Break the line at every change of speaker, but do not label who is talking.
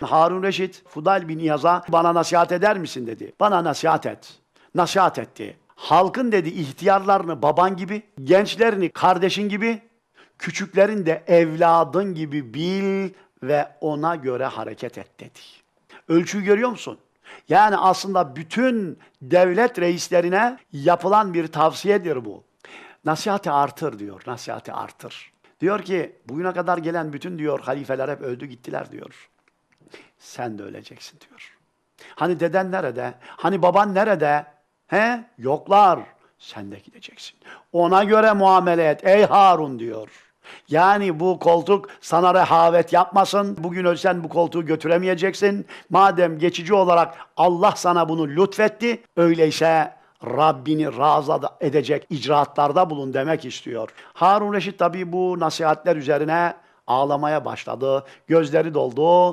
Harun Reşit, Fudayl bin İyaz'a bana nasihat eder misin dedi. Bana nasihat et. Nasihat etti. Halkın dedi ihtiyarlarını baban gibi, gençlerini kardeşin gibi, küçüklerin de evladın gibi bil ve ona göre hareket et dedi. Ölçüyü görüyor musun? Yani aslında bütün devlet reislerine yapılan bir tavsiyedir bu. Nasihati artır diyor, nasihati artır. Diyor ki bugüne kadar gelen bütün diyor halifeler hep öldü gittiler diyor. Sen de öleceksin diyor. Hani deden nerede? Hani baban nerede? He? Yoklar. Sen de gideceksin. Ona göre muamele et ey Harun diyor. Yani bu koltuk sana rehavet yapmasın. Bugün ölsen bu koltuğu götüremeyeceksin. Madem geçici olarak Allah sana bunu lütfetti, öyleyse Rabbini razı edecek icraatlarda bulun demek istiyor. Harun Reşit tabii bu nasihatler üzerine ağlamaya başladı. Gözleri doldu.